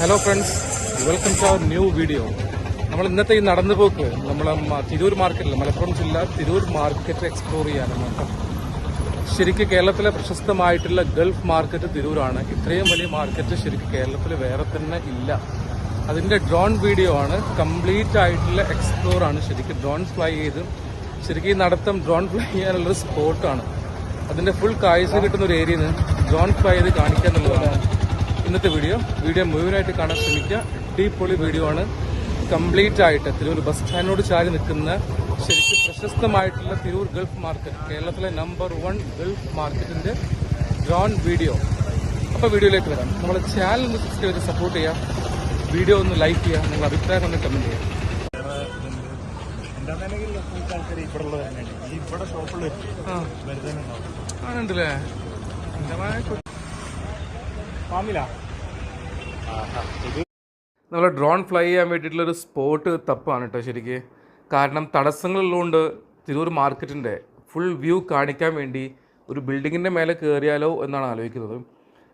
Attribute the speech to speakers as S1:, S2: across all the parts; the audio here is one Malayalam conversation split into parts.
S1: Hello friends welcome to our new video നമ്മൾ ഇന്നത്തെ ഈ നടന്നു പോക്ക് നമ്മൾ തിരൂർ മാർക്കറ്റിൽ മലപ്പുറം ജില്ല തിരൂർ മാർക്കറ്റ് എക്സ്പ്ലോർ ചെയ്യാനാണ് ശരിക്കും കേരളത്തിലെ പ്രശസ്തമായിട്ടുള്ള ഗൾഫ് മാർക്കറ്റ് തിരൂരാണ്. ഇത്രയും വലിയ മാർക്കറ്റ് ശരിക്കും കേരളത്തിൽ വേറെ തന്നെ ഇല്ല. അതിന്റെ ഡ്രോൺ വീഡിയോ ആണ്. കംപ്ലീറ്റ് ആയിട്ടുള്ള എക്സ്പ്ലോർ ആണ് ശരിക്കും. ഡ്രോൺ ഫ്ലൈ ചെയ്ത് ശരിക്കും ഈ നടത്തം ഡ്രോൺ ഫ്ലൈ ചെയ്യാനുള്ളൊരു സ്പോട്ടാണ് അതിന്റെ ഫുൾ കാഴ്ച കിട്ടുന്ന ഒരു ഏരിയയിൽ നിന്ന് ഡ്രോൺ ഫ്ലൈ ചെയ്ത് കാണിക്കുക എന്നുള്ളതാണ് ഇന്നത്തെ വീഡിയോ വീഡിയോ മുഴുവനായിട്ട് കാണാൻ ശ്രമിക്കുക. അടിപൊളി വീഡിയോ ആണ്. കംപ്ലീറ്റ് ആയിട്ട് തിരൂർ ബസ് സ്റ്റാൻഡിനോട് ചാരി നിൽക്കുന്ന ശരിക്കും പ്രശസ്തമായിട്ടുള്ള തിരൂർ ഗൾഫ് മാർക്കറ്റ് കേരളത്തിലെ നമ്പർ വൺ ഗൾഫ് മാർക്കറ്റിന്റെ ഡ്രോൺ വീഡിയോ അപ്പോൾ വീഡിയോയിലേക്ക് വരാം. നമ്മുടെ ചാനൽ ഒന്ന് സബ്സ്ക്രൈബ് ചെയ്ത് സപ്പോർട്ട് ചെയ്യുക. വീഡിയോ ഒന്ന് ലൈക്ക് ചെയ്യുക. നിങ്ങൾ അഭിപ്രായം ഒന്ന് കമന്റ് ചെയ്യുക.
S2: ഇവിടെ ഷോപ്പിൽ ഫാമിലാ.
S1: നമ്മൾ ഡ്രോൺ ഫ്ലൈ ചെയ്യാൻ വേണ്ടിയിട്ടുള്ളൊരു സ്പോട്ട് തപ്പാണ് കേട്ടോ ശരിക്ക്. കാരണം തടസ്സങ്ങളുള്ളതുകൊണ്ട് തിരൂർ മാർക്കറ്റിന്റെ ഫുൾ വ്യൂ കാണിക്കാൻ വേണ്ടി ഒരു ബിൽഡിങ്ങിന്റെ മേലെ കയറിയാലോ എന്നാണ് ആലോചിക്കുന്നത്.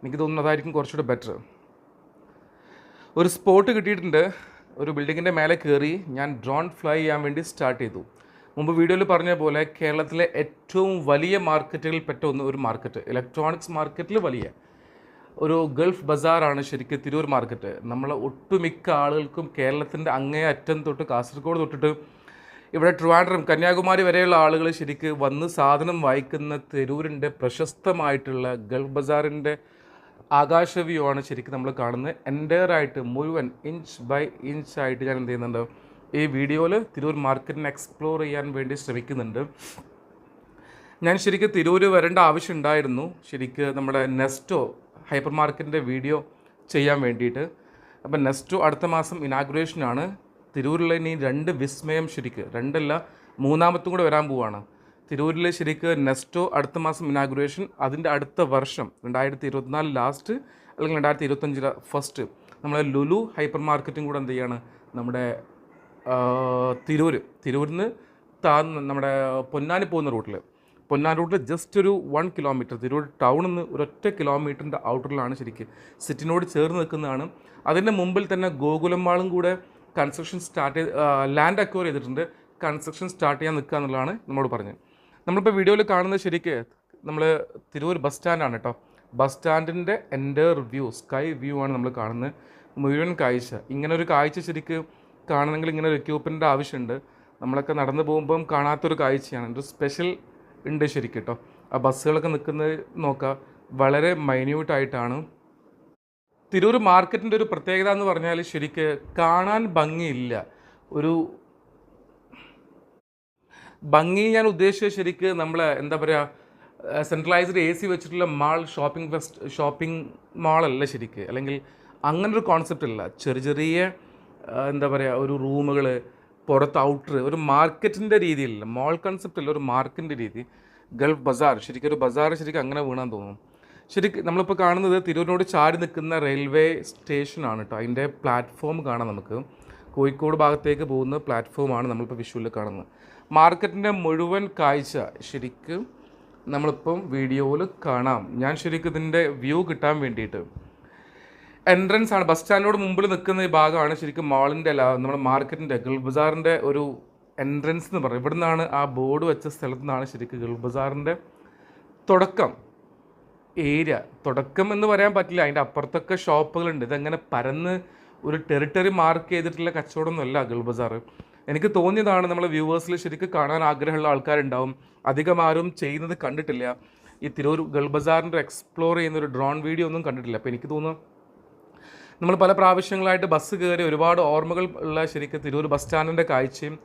S1: എനിക്ക് തോന്നുന്നു അതായിരിക്കും കുറച്ചുകൂടെ ബെറ്റർ ഒരു സ്പോട്ട് കിട്ടിയിട്ടുണ്ട്. ഒരു ബിൽഡിങ്ങിന്റെ മേലെ കയറി ഞാൻ ഡ്രോൺ ഫ്ലൈ ചെയ്യാൻ വേണ്ടി സ്റ്റാർട്ട് ചെയ്തു. മുമ്പ് വീഡിയോയിൽ പറഞ്ഞ പോലെ കേരളത്തിലെ ഏറ്റവും വലിയ മാർക്കറ്റുകളിൽ പെട്ട ഒന്ന് ഒരു മാർക്കറ്റ് ഇലക്ട്രോണിക്സ് മാർക്കറ്റിൽ വലിയ. ഒരു ഗൾഫ് ബസാറാണ് ശരിക്കും തിരൂർ മാർക്കറ്റ് നമ്മൾ ഒട്ടുമിക്ക ആളുകൾക്കും കേരളത്തിന്റെ അങ്ങേ അറ്റം തൊട്ട് കാസർഗോഡ് തൊട്ടിട്ട് ഇവിടെ ട്രിവാൻഡ്രം കന്യാകുമാരി വരെയുള്ള ആളുകൾ ശരിക്കും വന്ന് സാധനം വായിക്കുന്ന തിരൂരിന്റെ പ്രശസ്തമായിട്ടുള്ള ഗൾഫ് ബസാറിന്റെ ആകാശ വ്യൂ ആണ് ശരിക്കും നമ്മൾ കാണുന്നത്. എന്റയർ ആയിട്ട് മുഴുവൻ ഇഞ്ച് ബൈ ഇഞ്ച് ആയിട്ട് ഞാൻ എന്ത് ചെയ്യുന്നുണ്ട് ഈ വീഡിയോയിൽ തിരൂർ മാർക്കറ്റിനെ എക്സ്പ്ലോർ ചെയ്യാൻ വേണ്ടി ശ്രമിക്കുന്നുണ്ട്. ഞാൻ ശരിക്കും തിരൂർ വരേണ്ട ആവശ്യം ഉണ്ടായിരുന്നു. ശരിക്കും നമ്മുടെ നെസ്റ്റോ ഹൈപ്പർ മാർക്കറ്റിന്റെ വീഡിയോ ചെയ്യാൻ വേണ്ടിയിട്ട്. അപ്പം നെസ്റ്റോ അടുത്ത മാസം ഇനാഗുറേഷനാണ്. തിരൂരിലെ ഇനി രണ്ട് വിസ്മയം ശരിക്ക് രണ്ടല്ല മൂന്നാമത്തും കൂടെ വരാൻ പോവാണ്. തിരൂരിൽ ശരിക്ക് നെസ്റ്റോ അടുത്ത മാസം ഇനാഗുറേഷൻ അതിന്റെ അടുത്ത വർഷം രണ്ടായിരത്തി ഇരുപത്തിനാല് ലാസ്റ്റ് അല്ലെങ്കിൽ രണ്ടായിരത്തി ഇരുപത്തഞ്ചിലെ ഫസ്റ്റ് നമ്മളെ ലുലു ഹൈപ്പർ മാർക്കറ്റും കൂടെ എന്ത് ചെയ്യാണ്? നമ്മുടെ തിരൂർ തിരൂരിൽ നിന്ന് താ നമ്മുടെ പൊന്നാനി പോകുന്ന റൂട്ടിൽ പൊന്നാനി റൂട്ടിൽ ജസ്റ്റ് ഒരു വൺ കിലോമീറ്റർ തിരൂർ ടൗണിൽ നിന്ന് ഒരൊറ്റ കിലോമീറ്ററിന്റെ ഔട്ടറിലാണ് ശരിക്കും സിറ്റിനോട് ചേർന്ന് നിൽക്കുന്നതാണ്. അതിന്റെ മുമ്പിൽ തന്നെ ഗോകുലം മാളും കൂടെ കൺസ്ട്രക്ഷൻ സ്റ്റാർട്ട് ചെയ്ത് ലാൻഡ് അക്വയർ ചെയ്തിട്ടുണ്ട്. കൺസ്ട്രക്ഷൻ സ്റ്റാർട്ട് ചെയ്യാൻ നിൽക്കുക എന്നുള്ളതാണ് നമ്മോട് പറഞ്ഞത്. നമ്മളിപ്പോൾ വീഡിയോയിൽ കാണുന്നത് ശരിക്ക് നമ്മൾ തിരൂർ ബസ് സ്റ്റാൻഡാണ് കേട്ടോ ബസ് സ്റ്റാൻഡിന്റെ എന്റർ വ്യൂ സ്കൈ വ്യൂ ആണ് നമ്മൾ കാണുന്നത്. മുഴുവൻ കാഴ്ച. ഇങ്ങനെ ഒരു കാഴ്ച ശരിക്ക് കാണണമെങ്കിൽ ഇങ്ങനെ ഒരു എക്യൂപ്മെന്റിന്റെ ആവശ്യമുണ്ട്. നമ്മളൊക്കെ നടന്നു പോകുമ്പം കാണാത്തൊരു കാഴ്ചയാണ്. ഒരു സ്പെഷ്യൽ ഉണ്ട് ശരിക്കും കേട്ടോ ആ ബസ്സുകളൊക്കെ നിൽക്കുന്നത് നോക്കുക വളരെ മൈന്യൂട്ടായിട്ടാണ് തിരൂർ മാർക്കറ്റിന്റെ ഒരു പ്രത്യേകത എന്ന് പറഞ്ഞാൽ ശരിക്ക് കാണാൻ ഭംഗിയില്ല. ഒരു ഭംഗി ഞാൻ ഉദ്ദേശിച്ചത് ശരിക്ക് നമ്മൾ എന്താ പറയുക സെൻട്രലൈസ്ഡ് എ സി വെച്ചിട്ടുള്ള മാൾ ഷോപ്പിംഗ് ഫെസ്റ്റ് ഷോപ്പിംഗ് മാളല്ല ശരിക്ക്. അല്ലെങ്കിൽ അങ്ങനൊരു കോൺസെപ്റ്റ് അല്ല ചെറിയ ചെറിയ എന്താ പറയുക ഒരു റൂമുകൾ പുറത്ത് ഔട്ടർ ഒരു മാർക്കറ്റിന്റെ രീതിയിലല്ല മോൾ കൺസെപ്റ്റ് അല്ല ഒരു മാർക്കറ്റിന്റെ രീതി. ഗൾഫ് ബസാർ ശരിക്കും ഒരു ബസാർ ശരിക്കും അങ്ങനെ വീണാൻ തോന്നും ശരിക്കും നമ്മളിപ്പോൾ കാണുന്നത് തിരൂരിനോട് ചാരി നിൽക്കുന്ന റെയിൽവേ സ്റ്റേഷനാണ് കേട്ടോ അതിന്റെ പ്ലാറ്റ്ഫോം കാണാം നമുക്ക്. കോഴിക്കോട് ഭാഗത്തേക്ക് പോകുന്ന പ്ലാറ്റ്ഫോമാണ് നമ്മളിപ്പോൾ വിഷുവിൽ കാണുന്നത്. മാർക്കറ്റിന്റെ മുഴുവൻ കാഴ്ച ശരിക്കും നമ്മളിപ്പം വീഡിയോയിൽ കാണാം. ഞാൻ ശരിക്കും ഇതിന്റെ വ്യൂ കിട്ടാൻ വേണ്ടിയിട്ട്. എൻട്രൻസ് ആണ്. ബസ് സ്റ്റാൻഡിനോട് മുമ്പിൽ നിൽക്കുന്ന ഈ ഭാഗമാണ് ശരിക്കും മാളിന്റെ അല്ല നമ്മുടെ മാർക്കറ്റിന്റെ ഗൾഫ് ഒരു എൻട്രൻസ് എന്ന് പറയും ഇവിടെ നിന്നാണ് ആ ബോർഡ് വെച്ച സ്ഥലത്തു നിന്നാണ് ശരിക്കും ഗൾഫ് തുടക്കം. ഏരിയ തുടക്കം എന്ന് പറയാൻ പറ്റില്ല. അതിന്റെ അപ്പുറത്തൊക്കെ ഷോപ്പുകളുണ്ട് ഇതങ്ങനെ പരന്ന് ഒരു ടെറിട്ടറി മാർക്ക് ചെയ്തിട്ടുള്ള കച്ചവടമൊന്നുമല്ല ഗൾഫ് എനിക്ക് തോന്നിയതാണ് നമ്മളെ വ്യൂവേഴ്സിൽ ശരിക്കും കാണാൻ ആഗ്രഹമുള്ള ആൾക്കാരുണ്ടാവും. അധികം ആരും ചെയ്യുന്നത് കണ്ടിട്ടില്ല. ഈ തിരൂർ ഗൾബസാറിന്റെ എക്സ്പ്ലോർ ചെയ്യുന്ന ഒരു ഡ്രോൺ വീഡിയോ ഒന്നും കണ്ടിട്ടില്ല. അപ്പോൾ എനിക്ക് തോന്നുന്നു നമ്മൾ പല പ്രാവശ്യങ്ങളായിട്ട് ബസ് കയറി ഒരുപാട് ഓർമ്മകൾ ഉള്ള ശരിക്കും തിരൂർ ബസ് സ്റ്റാൻഡിന്റെ കാഴ്ചയും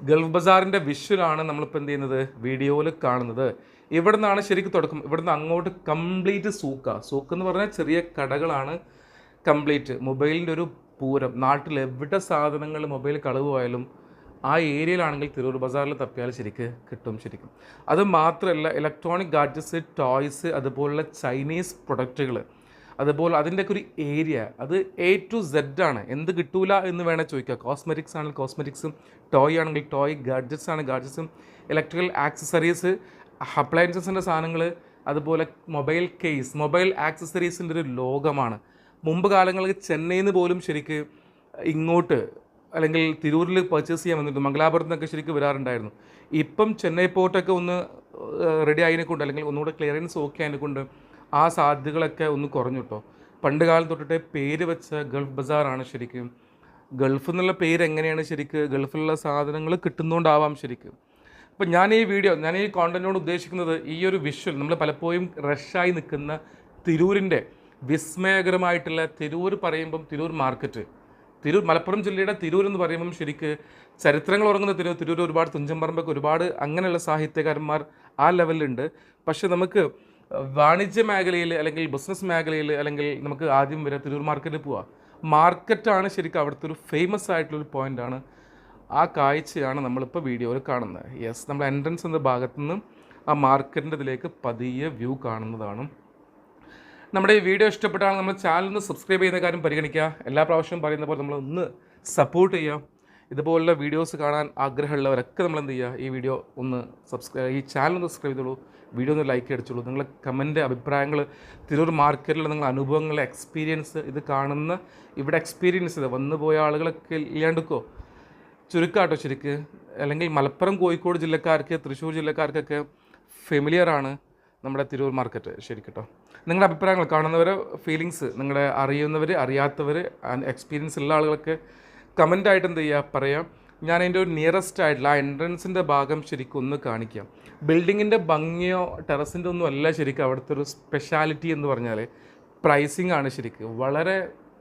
S1: ഗൾഫ് ബസാറിന്റെ വിഷ്വലാണ് നമ്മളിപ്പോൾ എന്ത് ചെയ്യുന്നത്? വീഡിയോയിൽ കാണുന്നത്. ഇവിടെ നിന്നാണ് ശരിക്കും തുടക്കം. ഇവിടുന്ന് അങ്ങോട്ട് കംപ്ലീറ്റ് സൂക്ക. സൂക്ക് എന്ന് പറഞ്ഞാൽ ചെറിയ കടകളാണ് കംപ്ലീറ്റ്. മൊബൈലിന്റെ ഒരു പൂരം. നാട്ടിൽ എവിടെ സാധനങ്ങൾ മൊബൈൽ കളവ് പോയാലും ആ ഏരിയയിലാണെങ്കിൽ തിരൂർ ബസാറിൽ തപ്പിയാൽ ശരിക്ക് കിട്ടും ശരിക്കും. അത് മാത്രമല്ല ഇലക്ട്രോണിക് ഗാഡ്ജറ്റ്സ് ടോയ്സ് അതുപോലുള്ള ചൈനീസ് പ്രൊഡക്റ്റുകൾ. അതുപോലെ അതിന്റെയൊക്കെ ഒരു ഏരിയ അത് എ ടു സെഡ് ആണ്. എന്ത് കിട്ടൂല എന്ന് വേണേൽ ചോദിക്കുക കോസ്മെറ്റിക്സ് ആണെങ്കിൽ കോസ്മെറ്റിക്സും ടോയ് ആണെങ്കിൽ ടോയ് ഗാഡ്ജറ്റ്സ് ആണ് ഗാഡ്ജറ്റ്സും ഇലക്ട്രിക്കൽ ആക്സസറീസ് അപ്ലയൻസസിന്റെ സാധനങ്ങൾ അതുപോലെ മൊബൈൽ കേസ് മൊബൈൽ ആക്സസറീസിന്റെ ഒരു ലോകമാണ്. മുമ്പ് കാലങ്ങളിൽ ചെന്നൈയിൽ നിന്ന് പോലും ശരിക്ക് ഇങ്ങോട്ട് അല്ലെങ്കിൽ തിരൂരിൽ പർച്ചേസ് ചെയ്യാൻ വന്നിട്ട് മംഗലാപുരത്ത് നിന്നൊക്കെ ശരിക്കും വരാറുണ്ടായിരുന്നു. ഇപ്പം ചെന്നൈ പോർട്ടൊക്കെ ഒന്ന് റെഡി ആയതിനെ കൊണ്ട് അല്ലെങ്കിൽ ഒന്നുകൂടെ ക്ലിയറൻസ് ഓക്കെ ആയതിനെ കൊണ്ട് ആ സാധ്യതകളൊക്കെ ഒന്ന് കുറഞ്ഞു കേട്ടോ പണ്ട് കാലം തൊട്ടിട്ട് പേര് വെച്ച ഗൾഫ് ബസാറാണ് ശരിക്കും. ഗൾഫ് എന്നുള്ള പേര് എങ്ങനെയാണ് ശരിക്ക്? ഗൾഫിലുള്ള സാധനങ്ങൾ കിട്ടുന്നതുകൊണ്ടാവാം ശരിക്കും. അപ്പം ഞാൻ ഈ വീഡിയോ ഞാൻ ഈ കോണ്ടന്റിനോട് ഉദ്ദേശിക്കുന്നത് ഈ ഒരു വിഷ്വൽ നമ്മൾ പലപ്പോഴും റഷായി നിൽക്കുന്ന തിരൂരിന്റെ വിസ്മയകരമായിട്ടുള്ള തിരൂർ പറയുമ്പം തിരൂർ മാർക്കറ്റ് തിരൂർ മലപ്പുറം ജില്ലയുടെ തിരൂർ എന്ന് പറയുമ്പം ശരിക്ക് ചരിത്രങ്ങൾ ഉറങ്ങുന്ന തിരൂർ തിരൂർ ഒരുപാട് തുഞ്ചമ്പറമ്പൊക്കെ ഒരുപാട് അങ്ങനെയുള്ള സാഹിത്യകാരന്മാർ ആ ലെവലിലുണ്ട് പക്ഷേ നമുക്ക് വാണിജ്യ മേഖലയിൽ അല്ലെങ്കിൽ ബിസിനസ് മേഖലയിൽ അല്ലെങ്കിൽ നമുക്ക് ആദ്യം വരെ തിരൂർ മാർക്കറ്റിൽ പോവാം. മാർക്കറ്റാണ് ശരിക്കും അവിടുത്തെ ഒരു ഫേമസ് ആയിട്ടുള്ളൊരു പോയിന്റാണ് ആ കാഴ്ചയാണ് നമ്മളിപ്പോൾ വീഡിയോയിൽ കാണുന്നത്. യെസ് നമ്മൾ എൻട്രൻസ് എന്ന ഭാഗത്തു നിന്നും ആ മാർക്കറ്റിന്റെ ഇതിലേക്ക് പതിയെ വ്യൂ കാണുന്നതാണ്. നമ്മുടെ ഈ വീഡിയോ ഇഷ്ടപ്പെട്ടാൽ നമ്മൾ ചാനൽ ഒന്ന് സബ്സ്ക്രൈബ് ചെയ്യുന്ന കാര്യം പരിഗണിക്കുക. എല്ലാ പ്രാവശ്യവും പറയുന്ന പോലെ നമ്മൾ ഒന്ന് സപ്പോർട്ട് ചെയ്യുക. ഇതുപോലുള്ള വീഡിയോസ് കാണാൻ ആഗ്രഹമുള്ളവരൊക്കെ നമ്മൾ എന്ത് ചെയ്യുക? ഈ വീഡിയോ ഒന്ന് സബ്സ്ക്രൈബ് ഈ ചാനൽ ഒന്ന് സബ്സ്ക്രൈബ് ചെയ്തോളൂ. വീഡിയോ ഒന്ന് ലൈക്ക് അടിച്ചുള്ളൂ നിങ്ങളെ കമന്റ് അഭിപ്രായങ്ങൾ തിരൂർ മാർക്കറ്റിൽ നിങ്ങളുടെ അനുഭവങ്ങൾ എക്സ്പീരിയൻസ് ഇത് കാണുന്ന ഇവിടെ എക്സ്പീരിയൻസ് ഇത്. വന്നു പോയ ആളുകളൊക്കെ ഇല്ലാണ്ടിക്കോ ചുരുക്കാട്ടോ ശരിക്ക്. അല്ലെങ്കിൽ മലപ്പുറം കോഴിക്കോട് ജില്ലക്കാർക്ക് തൃശ്ശൂർ ജില്ലക്കാർക്കൊക്കെ ഫെമിലിയറാണ് നമ്മുടെ തിരൂർ മാർക്കറ്റ് ശരിക്കട്ടോ. നിങ്ങളുടെ അഭിപ്രായങ്ങൾ കാണുന്നവർ ഫീലിങ്സ് നിങ്ങളെ അറിയുന്നവർ അറിയാത്തവർ എക്സ്പീരിയൻസ് ഉള്ള ആളുകളൊക്കെ കമന്റായിട്ട് എന്ത് ചെയ്യുക? പറയാം. ഞാൻ അതിന്റെ ഒരു നിയറസ്റ്റ് ആയിട്ടുള്ള ആ എൻട്രൻസിന്റെ ഭാഗം ശരിക്കും ഒന്ന് കാണിക്കാം. ബിൽഡിങ്ങിന്റെ ഭംഗിയോ ടെറസിന്റെ ഒന്നും അല്ല ശരിക്കും അവിടുത്തെ ഒരു സ്പെഷ്യാലിറ്റി എന്ന് പറഞ്ഞാൽ പ്രൈസിങ് ആണ് ശരിക്കും. വളരെ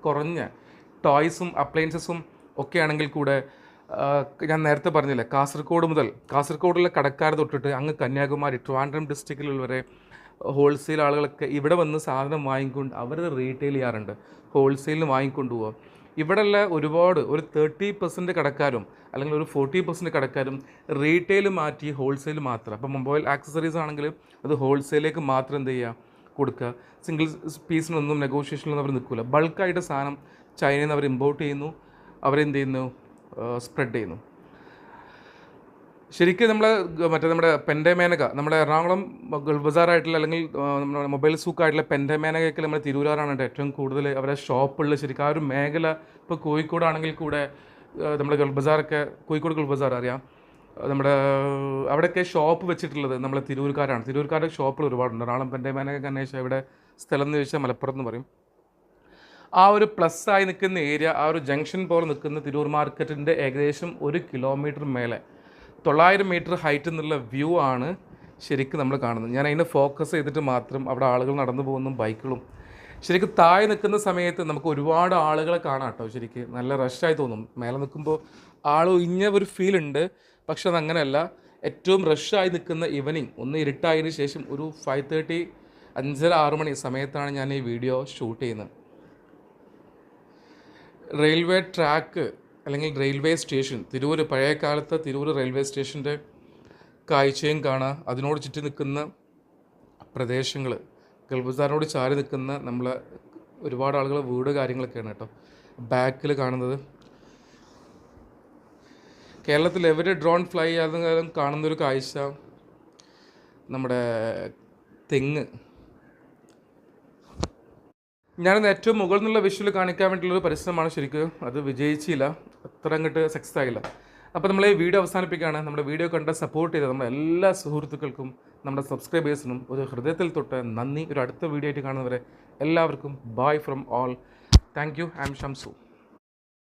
S1: കുറഞ്ഞ ടോയ്സും അപ്ലയൻസസും ഒക്കെ ആണെങ്കിൽ കൂടെ ഞാൻ നേരത്തെ പറഞ്ഞില്ലേ കാസർഗോഡ് മുതൽ കാസർഗോഡിലെ കടക്കാർ തൊട്ടിട്ട് അങ്ങ് കന്യാകുമാരി ട്രിവാൻഡ്രം ഡിസ്ട്രിക്റ്റിലുള്ളവരെ വരെ ഹോൾസെയിൽ ആളുകളൊക്കെ ഇവിടെ വന്ന് സാധനം വാങ്ങിക്കൊണ്ട് അവർ റീറ്റെയിൽ ചെയ്യാറുണ്ട്. ഹോൾസെയിലിന് വാങ്ങിക്കൊണ്ട് പോവുക ഇവിടെയുള്ള ഒരുപാട് ഒരു തേർട്ടി പെർസെന്റ് കടക്കാരും അല്ലെങ്കിൽ ഒരു ഫോർട്ടി പെർസെന്റ് കടക്കാരും റീറ്റെയിൽ മാറ്റി ഹോൾസെയിൽ മാത്രം. അപ്പോൾ മൊബൈൽ ആക്സസറീസ് ആണെങ്കിൽ അത് ഹോൾസെയിലേക്ക് മാത്രം എന്ത് ചെയ്യുക? കൊടുക്കുക. സിംഗിൾ പീസിനൊന്നും നെഗോഷിയേഷനിലൊന്നും അവർ നിൽക്കില്ല. ബൾക്കായിട്ട് സാധനം ചൈനയിൽ നിന്ന് അവർ ഇമ്പോർട്ട് ചെയ്യുന്നു. അവരെന്ത് ചെയ്യുന്നു? സ്പ്രെഡ് ചെയ്യുന്നു. ശരിക്കും നമ്മൾ മറ്റേ നമ്മുടെ പെൻഡമേനക നമ്മുടെ എറണാകുളം ഗൾബസാറായിട്ടുള്ള ബസാറായിട്ടുള്ള അല്ലെങ്കിൽ നമ്മുടെ മൊബൈൽ സൂക്കായിട്ടുള്ള പെൻഡമേനകയൊക്കെ നമ്മുടെ തിരൂരാറാണ് ഏറ്റവും കൂടുതൽ അവരെ ഷോപ്പുള്ള ശരിക്കും ആ ഒരു മേഖല. ഇപ്പോൾ കോഴിക്കോടാണെങ്കിൽ കൂടെ നമ്മുടെ ഗൾബസാറൊക്കെ ബസാറൊക്കെ കോഴിക്കോട് ഗൾബസാർ ബസാർ അറിയാം. നമ്മുടെ അവിടെയൊക്കെ ഷോപ്പ് വെച്ചിട്ടുള്ളത് നമ്മളെ തിരൂർക്കാരാണ്. തിരൂർക്കാരുടെ ഷോപ്പുകൾ ഒരുപാടുണ്ട്. എറണാകുളം പെൻഡമേനക അന്വേഷിച്ചാൽ ഇവിടെ സ്ഥലം എന്ന് ചോദിച്ചാൽ മലപ്പുറം എന്ന് പറയും. ആ ഒരു പ്ലസ് ആയി നിൽക്കുന്ന ഏരിയ ആ ഒരു ജംഗ്ഷൻ പോലെ നിൽക്കുന്ന തിരൂർ മാർക്കറ്റിന്റെ ഏകദേശം ഒരു കിലോമീറ്റർ മേലെ. തൊള്ളായിരം മീറ്റർ ഹൈറ്റ് എന്നുള്ള വ്യൂ ആണ് ശരിക്കും നമ്മൾ കാണുന്നത്. ഞാൻ അതിനെ ഫോക്കസ് ചെയ്തിട്ട് മാത്രം അവിടെ ആളുകൾ നടന്നു പോകുന്ന ബൈക്കുകളും. ശരിക്കും താഴെ നിൽക്കുന്ന സമയത്ത് നമുക്ക് ഒരുപാട് ആളുകളെ കാണാം കേട്ടോ ശരിക്കും. നല്ല റഷായി തോന്നും. മേലെ നിൽക്കുമ്പോൾ ആൾ ഒഴിഞ്ഞ ഒരു ഫീൽ ഉണ്ട്. പക്ഷെ അതങ്ങനെയല്ല ഏറ്റവും റഷായി നിൽക്കുന്ന ഈവനിങ് ഒന്ന് ഇരുട്ടായതിന് ശേഷം ഒരു ഫൈവ് തേർട്ടി അഞ്ചര ആറ് മണി സമയത്താണ് ഞാൻ ഈ വീഡിയോ ഷൂട്ട് ചെയ്യുന്നത്. റെയിൽവേ ട്രാക്ക് അല്ലെങ്കിൽ റെയിൽവേ സ്റ്റേഷൻ തിരൂർ പഴയ കാലത്തെ തിരൂർ റെയിൽവേ സ്റ്റേഷന്റെ കാഴ്ചയും കാണാം. അതിനോട് ചുറ്റി നിൽക്കുന്ന പ്രദേശങ്ങൾ ഗൾഫുസാറിനോട് ചാരി നിൽക്കുന്ന നമ്മൾ ഒരുപാട് ആളുകൾ വീട് കാര്യങ്ങളൊക്കെയാണ് കേട്ടോ. ബാക്കിൽ കാണുന്നത്. കേരളത്തിൽ എവർ ഡ്രോൺ ഫ്ലൈ ചെയ്യാതെ കാണുന്നൊരു കാഴ്ച. നമ്മുടെ തെങ്ങ്. ഞാനിന്ന് ഏറ്റവും മുകളിൽ നിന്നുള്ള വിഷ്വൽ കാണിക്കാൻ ഒരു പരിശ്രമമാണ് ശരിക്കും. അത് വിജയിച്ചില്ല. അത്ര അങ്ങോട്ട് സക്സസ് ആയില്ല. അപ്പോൾ നമ്മൾ ഈ വീഡിയോ അവസാനിപ്പിക്കുകയാണ്. നമ്മുടെ വീഡിയോ കണ്ട സപ്പോർട്ട് ചെയ്ത നമ്മുടെ എല്ലാ സുഹൃത്തുക്കൾക്കും നമ്മുടെ സബ്സ്ക്രൈബേഴ്സിനും ഒരു ഹൃദയത്തിൽ തൊട്ട് നന്ദി. ഒരു അടുത്ത വീഡിയോ ആയിട്ട് കാണുന്നവരെ എല്ലാവർക്കും bye from all thank you I Shamsu